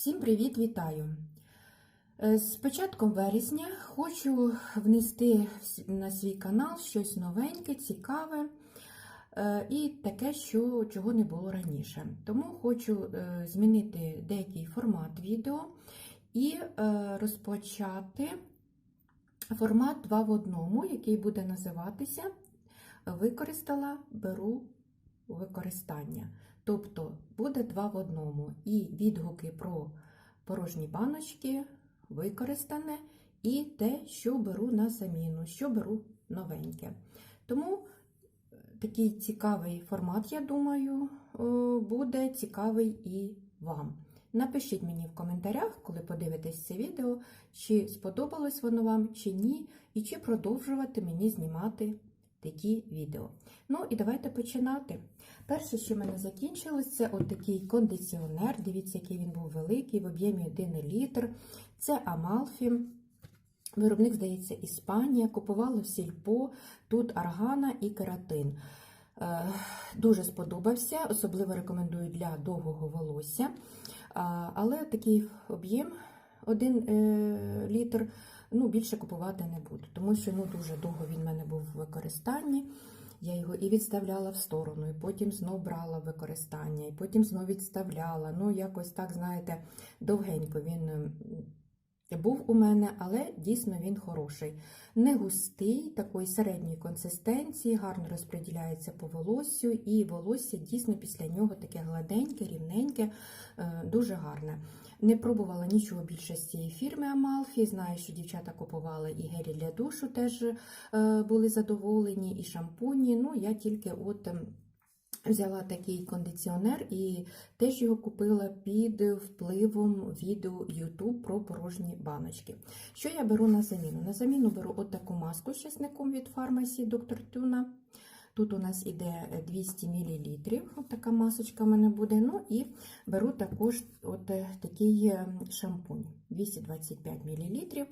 Всім привіт, вітаю! Е, З початком вересня хочу внести на свій канал щось новеньке, цікаве е, і таке, що, чого не було раніше. Тому хочу е, змінити деякий формат відео і розпочати формат 2 в одному, який буде називатися Використала, беру використання. Тобто буде два в одному. І відгуки про порожні баночки використане, і те, що беру на заміну, що беру новеньке. Тому е, такий цікавий формат, я думаю, буде цікавий і вам. Напишіть мені в коментарях, коли подивитесь це відео, чи сподобалось воно вам, чи ні, і чи продовжувати мені знімати такі відео. Ну і давайте починати. Перше, що в мене закінчилось, це от такий кондиціонер. Дивіться, який він був великий, в об'ємі 1 літр. Це Амалфі. Виробник, здається, Іспанія. Купувала в сільпо. Тут аргана і кератин. Е, Дуже сподобався, особливо рекомендую для довгого волосся. Але такий об'єм 1 літр ну, більше купувати не буду, тому що ну, дуже довго він в мене був в використанні. Я його і відставляла в сторону, і потім знов брала використання, і потім знов відставляла. Ну, якось так, знаєте, довгенько він був у мене, але дійсно він хороший. Не густий, такої середньої консистенції, гарно розподіляється по волоссю, і волосся дійсно після нього таке гладеньке, рівненьке, е, дуже гарне. Не пробувала нічого більше з цієї фірми Амалфі. Знаю, що дівчата купували і гелі для душу теж е, були задоволені, і шампуні. Ну, я тільки от ем, взяла такий кондиціонер і теж його купила під впливом відео YouTube про порожні баночки. Що я беру на заміну? На заміну беру от таку маску з часником від фармасі Доктор Тюна. Тут у нас іде 200 мл, от така масочка в мене буде. Ну і беру також от е, такий е, шампунь 225 мл.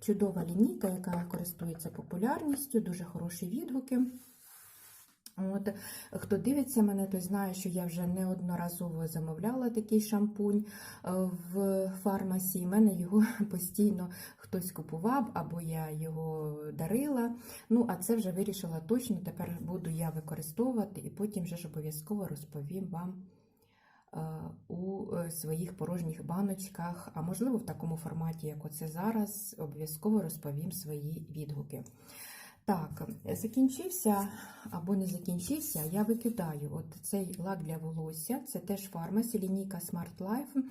Чудова лінійка, яка користується популярністю, дуже хороші відгуки. От, хто дивиться мене, той знає, що я вже неодноразово замовляла такий шампунь е, в фармасі. в мене його постійно хтось купував, або я його дарила. Ну, а це вже вирішила точно. Тепер буду я використовувати і потім вже ж обов'язково розповім вам е, у е, своїх порожніх баночках, а можливо в такому форматі, як оце зараз, обов'язково розповім свої відгуки. Так, закінчився або не закінчився, я викидаю от цей лак для волосся, це теж фармасі, лінійка Smart Life.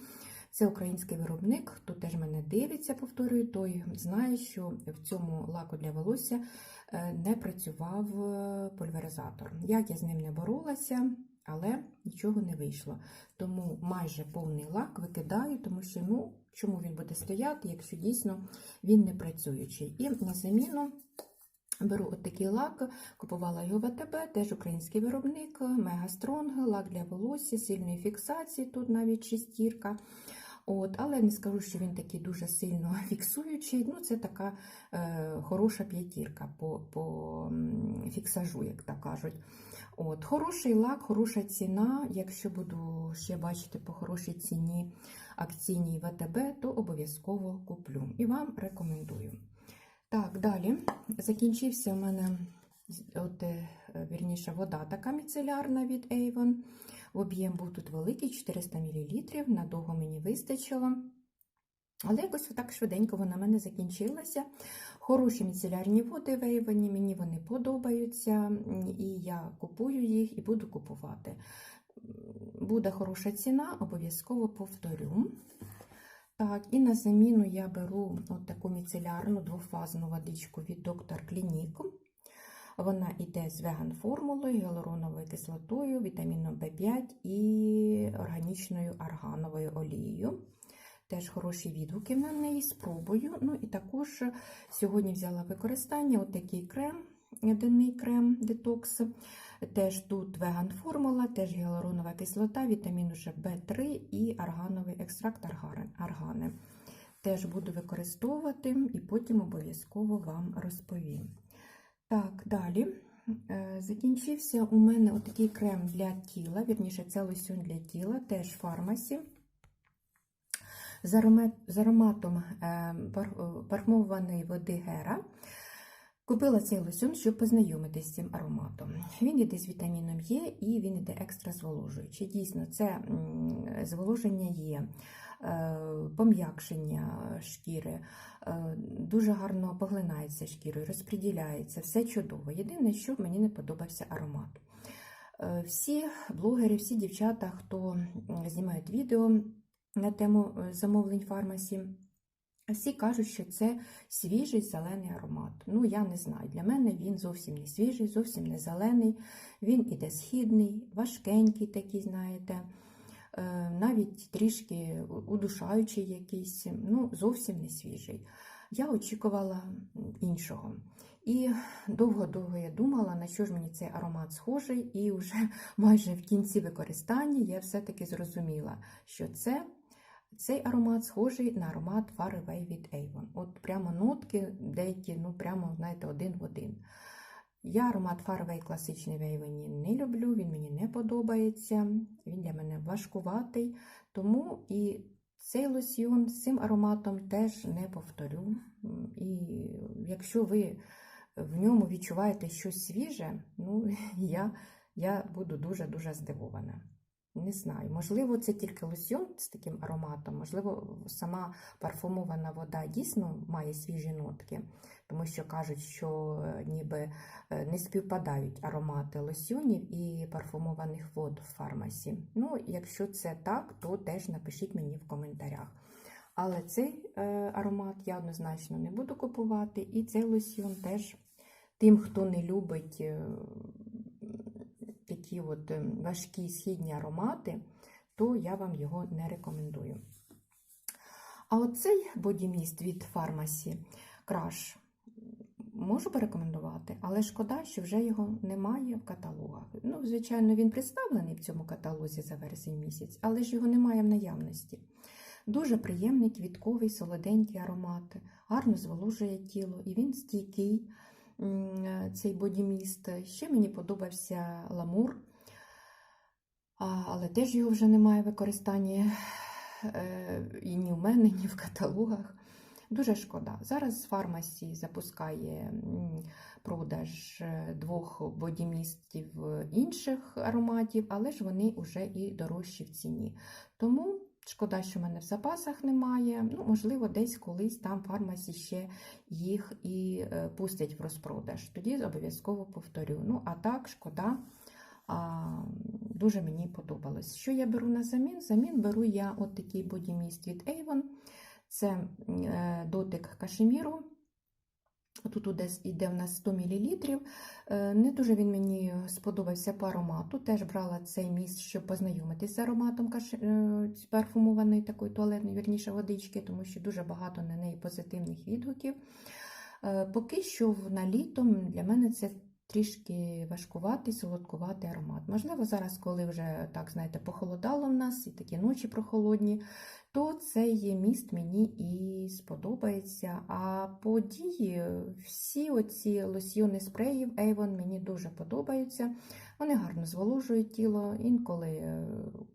Це український виробник, хто теж мене дивиться, повторюю, той знає, що в цьому лаку для волосся е, не працював е, пульверизатор. Як я з ним не боролася, але нічого не вийшло. Тому майже повний лак викидаю, тому що ну, чому він буде стояти, якщо дійсно він не працюючий. І на заміну. Беру от такий лак, купувала його в АТБ, теж український виробник, Мега Стронг, лак для волосся, сильної фіксації, тут навіть шестірка. От, але не скажу, що він такий дуже сильно фіксуючий. Ну, це така е, хороша п'ятірка по по фіксажу, як так кажуть. От, Хороший лак, хороша ціна. Якщо буду ще бачити по хорошій ціні акційній в АТБ, то обов'язково куплю і вам рекомендую. Так, далі закінчився у мене от, е, вірніше, вода така міцелярна від Avon. Об'єм був тут великий, 400 мл, надовго мені вистачило. Але якось так швиденько вона в мене закінчилася. Хороші міцелярні води в Avon, мені вони подобаються, і я купую їх і буду купувати. Буде хороша ціна, обов'язково повторю. Так, і на заміну я беру от таку міцелярну двофазну водичку від Доктор Клінік. Вона йде з веган-формулою, гіалуроновою кислотою, вітаміном В5 і органічною аргановою олією. Теж хороші відгуки на неї спробую. Ну і також сьогодні взяла використання от такий крем, денний крем детокс. Теж тут веган формула, теж гіалуронова кислота, вітамін уже В3 і аргановий екстракт аргани. Теж буду використовувати і потім обов'язково вам розповім. Так, далі. Е, Закінчився у мене отакий крем для тіла, вірніше, це лосьон для тіла, теж фармасі. з, аромат, з ароматом е, пар, парфумованої води Гера. Купила цей лосьон, щоб познайомитись з цим ароматом. Він йде з вітаміном Е і він йде екстра зволожуючий. Дійсно, це зволоження є, е, пом'якшення шкіри, е, дуже гарно поглинається шкірою, розподіляється, все чудово. Єдине, що мені не подобався аромат. Е, Всі блогери, всі дівчата, хто знімають відео на тему замовлень фармасі, всі кажуть, що це свіжий зелений аромат. Ну, я не знаю. Для мене він зовсім не свіжий, зовсім не зелений. Він іде східний, важкенький такий, знаєте, е, навіть трішки удушаючий якийсь, ну, зовсім не свіжий. Я очікувала іншого. І довго-довго я думала, на що ж мені цей аромат схожий, і вже майже в кінці використання я все-таки зрозуміла, що це цей аромат схожий на аромат Far Away від Avon. От прямо нотки деякі, ну прямо, знаєте, один в один. Я аромат Far Away класичний в Avon не люблю, він мені не подобається, він для мене важкуватий. Тому і цей лосьйон з цим ароматом теж не повторю. І якщо ви в ньому відчуваєте щось свіже, ну я, я буду дуже-дуже здивована. Не знаю, можливо, це тільки лосьйон з таким ароматом, можливо, сама парфумована вода дійсно має свіжі нотки, тому що кажуть, що е, ніби е, не співпадають аромати лосьйонів і парфумованих вод в фармасі. Ну, якщо це так, то теж напишіть мені в коментарях. Але цей е, аромат я однозначно не буду купувати, і цей лосьйон теж тим, хто не любить. Такі от е, важкі східні аромати, то я вам його не рекомендую. А оцей бодіміст від фармасі Crush можу порекомендувати, але шкода, що вже його немає в каталогах. Ну, звичайно, він представлений в цьому каталозі за вересень місяць, але ж його немає в наявності. Дуже приємний квітковий, солоденький аромат, гарно зволожує тіло, і він стійкий цей бодіміст. Ще мені подобався ламур, але теж його вже немає в використанні е, і ні в мене, ні в каталогах. Дуже шкода. Зараз фармасі запускає продаж е, двох бодімістів інших ароматів, але ж вони вже і дорожчі в ціні. Тому Шкода, що в мене в запасах немає. Ну, Можливо, десь колись там фармасі ще їх і е, пустять в розпродаж. Тоді обов'язково повторю. Ну, а так, шкода, а, дуже мені подобалось. Що я беру на замін? Замін беру я от такий бодіміст від Avon. Це е, дотик кашеміру. Тут йде в нас 100 мл. Е, не дуже він мені сподобався по аромату. Теж брала цей міст, щоб познайомитися з ароматом е, парфумованої такої туалетної, вірніше водички, тому що дуже багато на неї позитивних відгуків. Е, поки що на літом для мене це трішки важкуватий, солодкуватий аромат. Можливо, зараз, коли вже так, знаєте, похолодало в нас, і такі ночі прохолодні, то цей міст мені і сподобається. А по дії всі оці лосьйони спреїв Avon мені дуже подобаються. Вони гарно зволожують тіло. Інколи,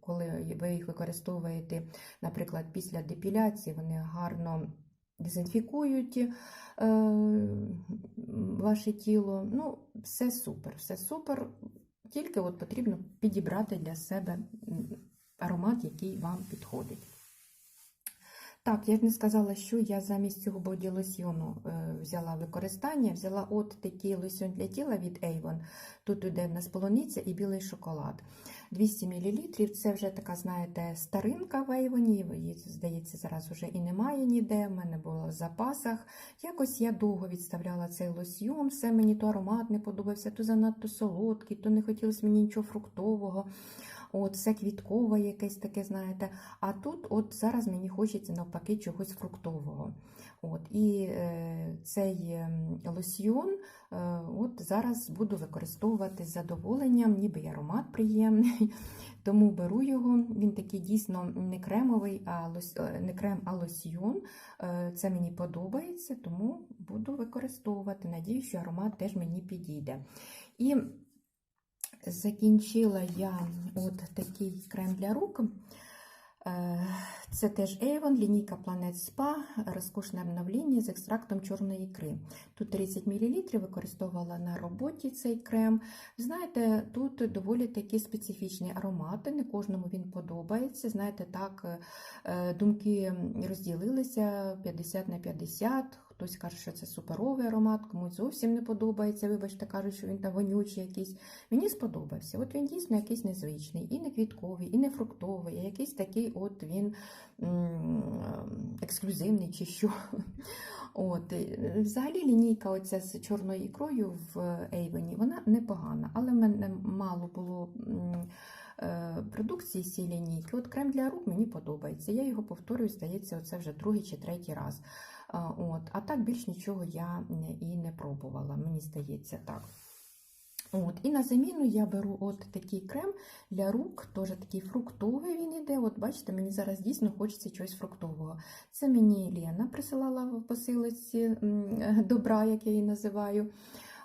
коли ви їх використовуєте, наприклад, після депіляції, вони гарно дезінфікують е, ваше тіло. Ну, все супер, все супер. Тільки от потрібно підібрати для себе аромат, який вам підходить. Так, я ж не сказала, що я замість цього боді лосьйону е, взяла використання. Взяла от такий лосьон для тіла від Avon. Тут йде в нас полуниця і білий шоколад. 200 мл. Це вже така, знаєте, старинка в Avon, її, здається, зараз вже і немає ніде. в мене було в запасах. Якось я довго відставляла цей лосьйон, все мені то аромат не подобався, то занадто солодкий, то не хотілося мені нічого фруктового от все квіткове якесь таке, знаєте. А тут от зараз мені хочеться навпаки чогось фруктового. От, І е, цей ем, лосьйон е, от зараз буду використовувати з задоволенням, ніби аромат приємний. Тому беру його, він такий дійсно не кремовий, а лос... Е, не крем, а лосьйон. Е, це мені подобається, тому буду використовувати. Надію, що аромат теж мені підійде. І Закінчила я от такий крем для рук. Е, Це теж Avon, лінійка Planet Spa, розкошне обновлення з екстрактом чорної ікри. Тут 30 мл, використовувала на роботі цей крем. Знаєте, тут доволі такі специфічні аромати, не кожному він подобається. Знаєте, так, е, думки розділилися 50 на 50. Хтось каже, що це суперовий аромат, комусь зовсім не подобається. Вибачте, кажуть, що він там вонючий якийсь. Мені сподобався. От він дійсно якийсь незвичний, і не квітковий, і не фруктовий, а якийсь такий от він ексклюзивний чи що. От. Взагалі лінійка оця з чорною ікрою в Ейвені, вона непогана, але в мене мало було е, продукції цієї лінійки. От крем для рук мені подобається. Я його повторюю, здається, оце вже другий чи третій раз. От. А так більш нічого я і не пробувала, мені здається так. От. І на заміну я беру от такий крем для рук, теж такий фруктовий він іде. От бачите, мені зараз дійсно хочеться чогось фруктового. Це мені Лена присилала в посилиці добра, як я її називаю.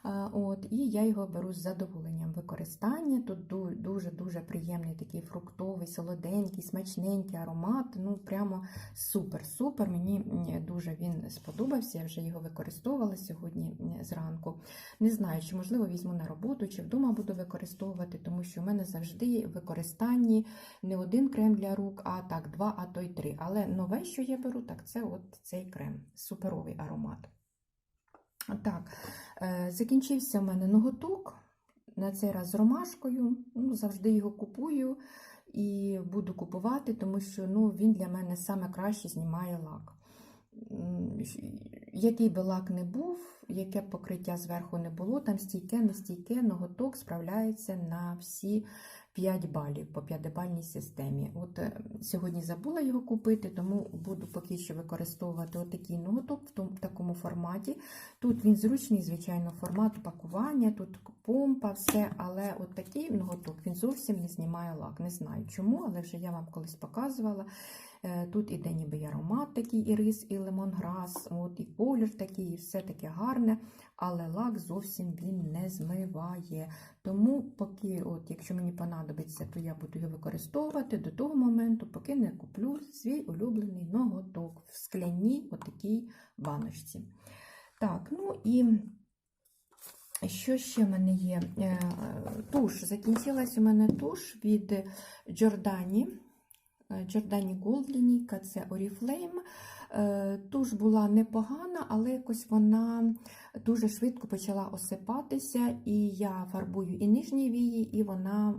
А, От, і я його беру з задоволенням використання. Тут дуже-дуже приємний такий фруктовий, солоденький, смачненький аромат. Ну, прямо супер-супер. Мені дуже він сподобався. Я вже його використовувала сьогодні зранку. Не знаю, чи можливо візьму на роботу, чи вдома буду використовувати, тому що в мене завжди в використанні не один крем для рук, а так, два, а то й три. Але нове, що я беру, так це от цей крем. Суперовий аромат. Так, е, закінчився в мене ноготок. На цей раз з ромашкою. Ну, завжди його купую і буду купувати, тому що ну, він для мене саме краще знімає лак. Який би лак не був, яке б покриття зверху не було, там стійке, не стійке, ноготок справляється на всі 5 балів по 5-бальній системі. От е, сьогодні забула його купити, тому буду поки що використовувати отакий ноготок в в такому форматі. Тут він зручний, звичайно, формат пакування, тут помпа, все, але от такий ноготок він зовсім не знімає лак. Не знаю чому, але вже я вам колись показувала. Е, Тут іде ніби і аромат такий, і рис, і лемонграс, от, і колір такий, і все таке гарне, але лак зовсім він не змиває. Тому, поки, от, якщо мені понадобиться, то я буду його використовувати до того моменту, поки не куплю свій улюблений ноготок в скляній отакій баночці. Так, ну і що ще в мене є? Е, Туш. Закінчилась у мене туш від Giordani. Gold лінійка, це Oriflame. Е, Туш була непогана, але якось вона дуже швидко почала осипатися, і я фарбую і нижні вії, і вона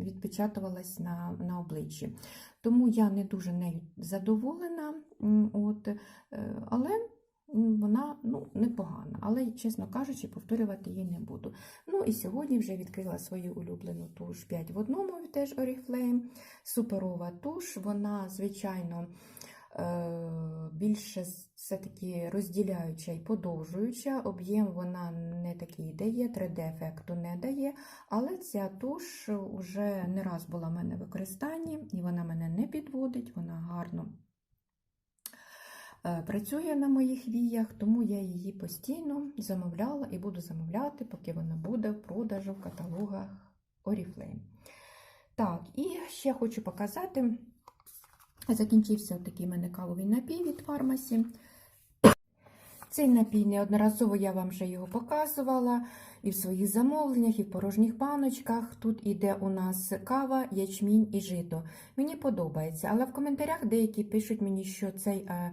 відпечатувалась на, на обличчі. Тому я не дуже нею задоволена, от, е, але вона ну, непогана. Але, чесно кажучи, повторювати її не буду. Ну і сьогодні вже відкрила свою улюблену туш 5 в одному, теж Oriflame. Суперова туш, вона, звичайно, е, більше все-таки розділяюча і подовжуюча. Об'єм вона не такий дає, 3D-ефекту не дає. Але ця туш вже не раз була в мене в використанні, і вона мене не підводить, вона гарно працює на моїх віях, тому я її постійно замовляла і буду замовляти, поки вона буде в продажу в каталогах Oriflame. Так, і ще хочу показати. Закінчився такий мене кавовий напій від фармасі. Цей напій неодноразово я вам вже його показувала і в своїх замовленнях, і в порожніх баночках. Тут іде у нас кава, ячмінь і жито. Мені подобається, але в коментарях деякі пишуть мені, що цей е,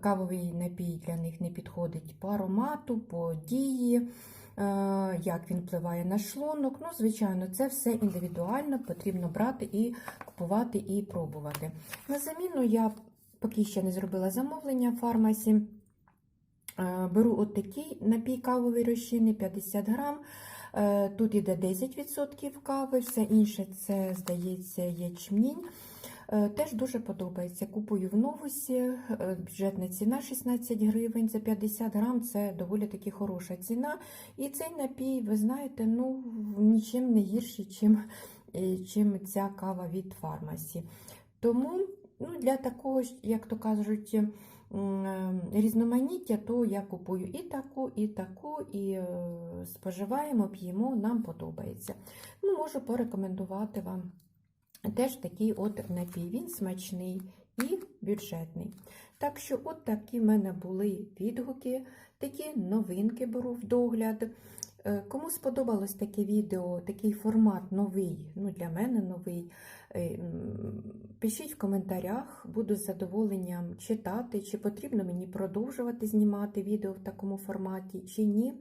кавовий напій для них не підходить по аромату, по дії, е, як він впливає на шлунок. Ну, звичайно, це все індивідуально, потрібно брати і купувати і пробувати. На заміну я поки ще не зробила замовлення в фармасі. Е, Беру от такий напій кавовий розчинний 50 грам. Е, Тут іде 10% кави, все інше це, здається, ячмінь. Е, Теж дуже подобається. Купую в новусі, бюджетна ціна 16 гривень за 50 грам, це доволі таки хороша ціна. І цей напій, ви знаєте, ну, нічим не гірший, чим, чим ця кава від фармасі. Тому ну, для такого, як то кажуть, різноманіття, то я купую і таку, і таку, і е, споживаємо, п'ємо, нам подобається. Ну, Можу порекомендувати вам теж такий от напій. Він смачний і бюджетний. Так що, от такі в мене були відгуки, такі новинки беру в догляд. Е, Кому сподобалось таке відео, такий формат новий, ну для мене новий, пишіть в коментарях, буду з задоволенням читати, чи потрібно мені продовжувати знімати відео в такому форматі, чи ні.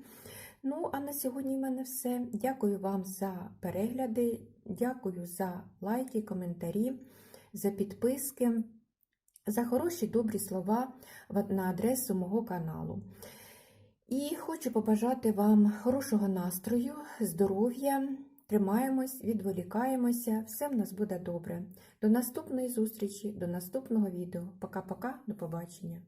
Ну, а на сьогодні в мене все. Дякую вам за перегляди, дякую за лайки, коментарі, за підписки, за хороші добрі слова на адресу мого каналу. І хочу побажати вам хорошого настрою, здоров'я. Тримаємось, відволікаємося, все в нас буде добре. До наступної зустрічі, до наступного відео. Пока-пока, до побачення.